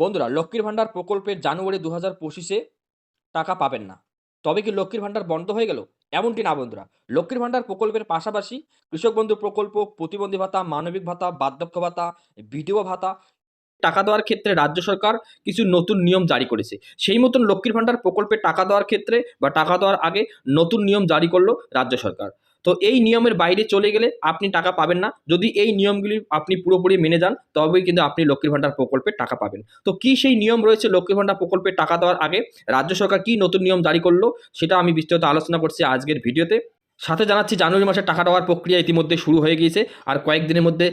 বন্ধুরা, লক্ষ্মীর ভাণ্ডার প্রকল্পের জানুয়ারি দু হাজার পঁচিশে টাকা পাবেন না। তবে কি লক্ষ্মীর ভাণ্ডার বন্ধ হয়ে গেল? এমনটি না বন্ধুরা। লক্ষ্মীর ভাণ্ডার প্রকল্পের পাশাপাশি কৃষক বন্ধু প্রকল্প, প্রতিবন্ধী ভাতা, মানবিক ভাতা, বার্ধক্য ভাতা বিধবা ভাতা, টাকা দেওয়ার ক্ষেত্রে রাজ্য সরকার কিছু নতুন নিয়ম জারি করেছে। সেই মতন লক্ষ্মীর ভাণ্ডার প্রকল্পে টাকা দেওয়ার ক্ষেত্রে বা টাকা দেওয়ার আগে নতুন নিয়ম জারি করল রাজ্য সরকার। তো এই নিয়মের বাইরে চলে গেলে আপনি টাকা পাবেন না। যদি এই নিয়মগুলি আপনি পুরোপুরি মেনে যান, তবেই কিন্তু আপনি লক্ষ্মীর ভাণ্ডার প্রকল্পে টাকা পাবেন। তো কি সেই নিয়ম রয়েছে লক্ষ্মীর ভাণ্ডার প্রকল্পে টাকা দেওয়ার আগে? রাজ্য সরকার কি নতুন নিয়ম জারি করল? সেটা আমি বিস্তারিত আলোচনা করছি আজকের ভিডিওতে। সাথে জানাচ্ছি জানুয়ারি মাসে টাকা দেওয়ার প্রক্রিয়া ইতিমধ্যে শুরু হয়ে গিয়েছে। আর কয়েকদিনের মধ্যে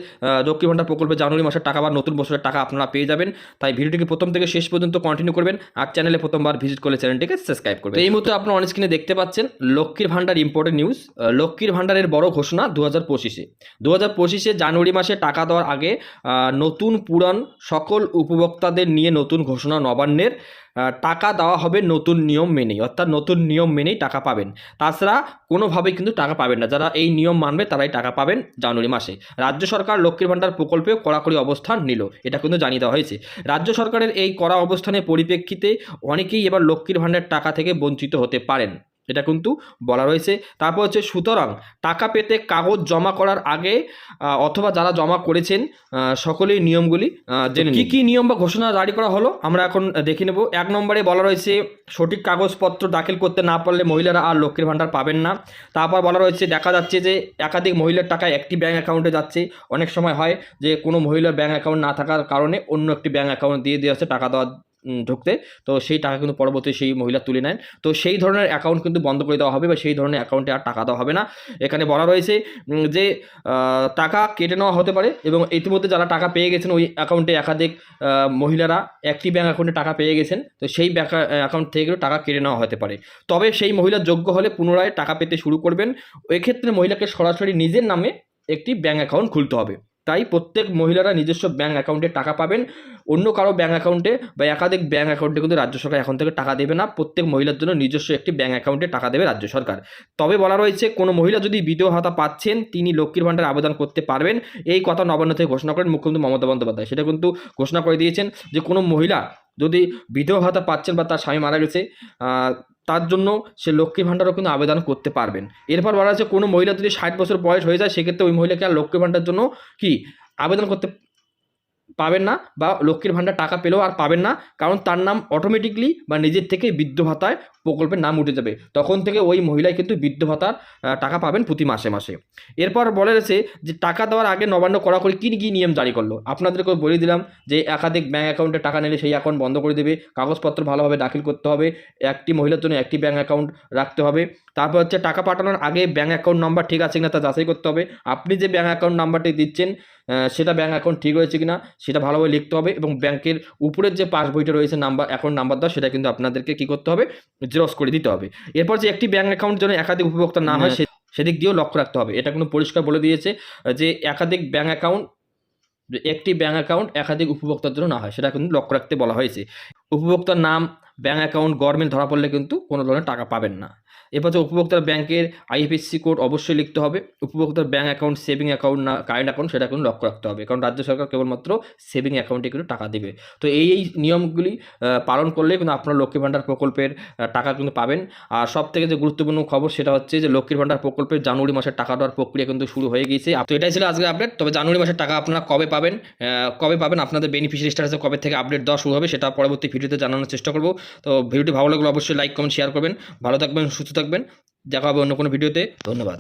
লক্ষ্মী ভাণ্ডার প্রকল্পে জানুয়ারি মাসের টাকা বা নতুন বছরের টাকা আপনারা পেয়ে যাবেন। তাই ভিডিওটিকে প্রথম থেকে শেষ পর্যন্ত কন্টিনিউ করবেন আর চ্যানেলে প্রথমবার ভিজিট করলে চ্যানেলটিকে সাবস্ক্রাইব করবেন। এই মুহূর্তে আপনারা অনেক স্ক্রিনে দেখতে পাচ্ছেন লক্ষ্মীর ভাণ্ডার ইম্পর্টেন্ট নিউজ লক্ষ্মীর ভাণ্ডারের বড় ঘোষণা দু হাজার পঁচিশে। দু হাজার পঁচিশে জানুয়ারি মাসে টাকা দেওয়ার আগে নতুন পুরান সকল উপভোক্তাদের নিয়ে নতুন ঘোষণা নবান্নের। টাকা দেওয়া হবে নতুন নিয়ম মেনেই, অর্থাৎ নতুন নিয়ম মেনেই টাকা পাবেন। তাছাড়া কোনোভাবেই কিন্তু টাকা পাবেন না। যারা এই নিয়ম মানবে তারাই টাকা পাবেন জানুয়ারি মাসে। রাজ্য সরকার লক্ষ্মীর ভাণ্ডার প্রকল্পে কড়াকড়ি অবস্থান নিল। এটা কিন্তু জানিয়ে দেওয়া হয়েছে। রাজ্য সরকারের এই কড়া অবস্থানের পরিপ্রেক্ষিতে অনেকেই এবার লক্ষ্মীর ভাণ্ডার টাকা থেকে বঞ্চিত হতে পারেন। এটা কিন্তু বলা রয়েছে। তারপর হচ্ছে সুতরাং টাকা পেতে কাগজ জমা করার আগে অথবা যারা জমা করেছেন সকলেই নিয়মগুলি জেনে কি কি নিয়ম বা ঘোষণা জারি করা হলো? আমরা এখন দেখে নেব। এক নম্বরে বলা রয়েছে সঠিক কাগজপত্র দাখিল করতে না পারলে মহিলারা আর লক্ষ্মীর ভাণ্ডার পাবেন না। তারপর বলা রয়েছে দেখা যাচ্ছে যে একাধিক মহিলার টাকা একটি ব্যাঙ্ক অ্যাকাউন্টে যাচ্ছে। অনেক সময় হয় যে কোনো মহিলার ব্যাঙ্ক অ্যাকাউন্ট না থাকার কারণে অন্য একটি ব্যাঙ্ক অ্যাকাউন্ট দিয়ে দিয়ে আসছে টাকা দেওয়া উম, ঢুকতে। তো সেই টাকা কিন্তু পরবর্তী সেই মহিলা তুলে নেন। তো সেই ধরনের অ্যাকাউন্ট কিন্তু বন্ধ করে দেওয়া হবে বা সেই ধরনের অ্যাকাউন্টে আর টাকা দেওয়া হবে না। এখানে বলা রয়েছে যে টাকা কেটে নেওয়া হতে পারে এবং ইতিমধ্যে যারা টাকা পেয়ে গেছেন ওই অ্যাকাউন্টে একাধিক মহিলারা একটি ব্যাঙ্ক অ্যাকাউন্টে টাকা পেয়ে গেছেন। তো সেই ব্যাঙ্ক অ্যাকাউন্ট থেকে টাকা কেটে নেওয়া হতে পারে। তবে সেই মহিলা যোগ্য হলে পুনরায় টাকা পেতে শুরু করবেন। এক্ষেত্রে মহিলাকে সরাসরি নিজের নামে একটি ব্যাঙ্ক অ্যাকাউন্ট খুলতে হবে। তাই প্রত্যেক মহিলারা নিজস্ব ব্যাঙ্ক অ্যাকাউন্টে টাকা পাবেন। অন্য কারও ব্যাঙ্ক অ্যাকাউন্টে বা একাধিক ব্যাঙ্ক অ্যাকাউন্টে কিন্তু রাজ্য সরকার এখন থেকে টাকা দেবে না। প্রত্যেক মহিলার জন্য নিজস্ব একটি ব্যাঙ্ক অ্যাকাউন্টে টাকা দেবে রাজ্য সরকার। তবে বলা রয়েছে, কোনো মহিলা যদি বিধবা ভাতা পাচ্ছেন, তিনি লক্ষ্মীর ভাণ্ডার আবেদন করতে পারবেন। এই কথা নবান্ন থেকে ঘোষণা করেন মুখ্যমন্ত্রী মমতা বন্দ্যোপাধ্যায়। সেটা কিন্তু ঘোষণা করে দিয়েছেন যে, কোনো মহিলা যদি বিধবা ভাতা পাচ্ছেন বা তার স্বামী মারা গেছে তার জন্য সে লক্ষ্মী ভাণ্ডারও কিন্তু আবেদন করতে পারবেন। এরপর বলা আছে কোনো মহিলা যদি ষাট বছর বয়স হয়ে যায়, সেক্ষেত্রে ওই মহিলাকে আর লক্ষ্মী ভাণ্ডার জন্য কি? আবেদন করতে পাবেন না বা লক্ষ্মীর ভাণ্ডার টাকা পেলেও আর পাবেন না, কারণ তার নাম অটোমেটিকলি বা নিজের থেকে বৃদ্ধ ভাতায় প্রকল্পের নাম উঠে যাবে। তখন থেকে ওই মহিলাই কিন্তু বৃদ্ধ ভাতার টাকা পাবেন প্রতি মাসে মাসে। এরপর বলে রয়েছে যে টাকা দেওয়ার আগে নবান্ন কড়াকড়ি কী কী নিয়ম জারি করল? আপনাদেরকে বলে দিলাম যে একাধিক ব্যাঙ্ক অ্যাকাউন্টে টাকা নিলে সেই অ্যাকাউন্ট বন্ধ করে দেবে, কাগজপত্র ভালোভাবে দাখিল করতে হবে, একটি মহিলার জন্য একটি ব্যাঙ্ক অ্যাকাউন্ট রাখতে হবে। তারপর হচ্ছে টাকা পাঠানোর আগে ব্যাঙ্ক অ্যাকাউন্ট নাম্বার ঠিক আছে কিনা তা যাচাই করতে হবে। আপনি যে ব্যাঙ্ক অ্যাকাউন্ট নাম্বারটি দিচ্ছেন সেটা ব্যাঙ্ক অ্যাকাউন্ট ঠিক হয়েছে কিনা সেটা ভালোভাবে লিখতে হবে এবং ব্যাংকের উপরের যে পাস বইটা রয়েছে নাম্বার অ্যাকাউন্ট নাম্বার দেওয়া সেটা কিন্তু আপনাদেরকে কী করতে হবে? জেরক্স করে দিতে হবে। এরপর যে একটি ব্যাঙ্ক অ্যাকাউন্ট যেন একাধিক উপভোক্তা না হয় সেদিক দিয়েও লক্ষ্য রাখতে হবে। এটা কিন্তু পরিষ্কার বলে দিয়েছে যে একাধিক ব্যাঙ্ক অ্যাকাউন্ট একটি ব্যাঙ্ক অ্যাকাউন্ট একাধিক উপভোক্তার জন্য না হয় সেটা কিন্তু লক্ষ্য রাখতে বলা হয়েছে। উপভোক্তার নাম ব্যাঙ্ক অ্যাকাউন্ট গভর্নমেন্ট ধরা পড়লে কিন্তু কোনো ধরনের টাকা পাবেন না। এরপর হচ্ছে উপভোক্তার ব্যাংকের আইএফএসসি কোড অবশ্যই লিখতে হবে। উপভোক্তার ব্যাঙ্ক অ্যাকাউন্ট সেভিং অ্যাকাউন্ট না, কারেন্ট অ্যাকাউন্ট সেটা কিন্তু লক্ষ্য রাখতে হবে। কারণ রাজ্য সরকার কেবলমাত্র সেভিং অ্যাকাউন্টে কিন্তু টাকা দেবে। তো এই এই নিয়মগুলি পালন করলে কিন্তু আপনারা লক্ষ্মী ভাণ্ডার প্রকল্পের টাকা কিন্তু পাবেন। আর সব থেকে যে গুরুত্বপূর্ণ খবর সেটা হচ্ছে যে লক্ষ্মীর ভাণ্ডার প্রকল্পের জানুয়ারি মাসের টাকা দেওয়ার প্রক্রিয়া কিন্তু শুরু হয়ে গিয়েছে। তো এটাই ছিল আজকে আপডেট তবে জানুয়ারি মাসের টাকা আপনারা কবে পাবেন? কবে পাবেন? আপনাদের বেনিফিশিয়ারি স্ট্যাটাসে কবে থেকে আপডেট দেওয়া শুরু হবে সেটা পরবর্তী ভিডিওতে জানানোর চেষ্টা করব। তো ভিডিওটি ভালো লাগলে অবশ্যই লাইক কমেন্ট শেয়ার করবেন। ভালো থাকবেন সুস্থ থাকবেন। দেখা হবে অন্য কোনো ভিডিওতে। ধন্যবাদ।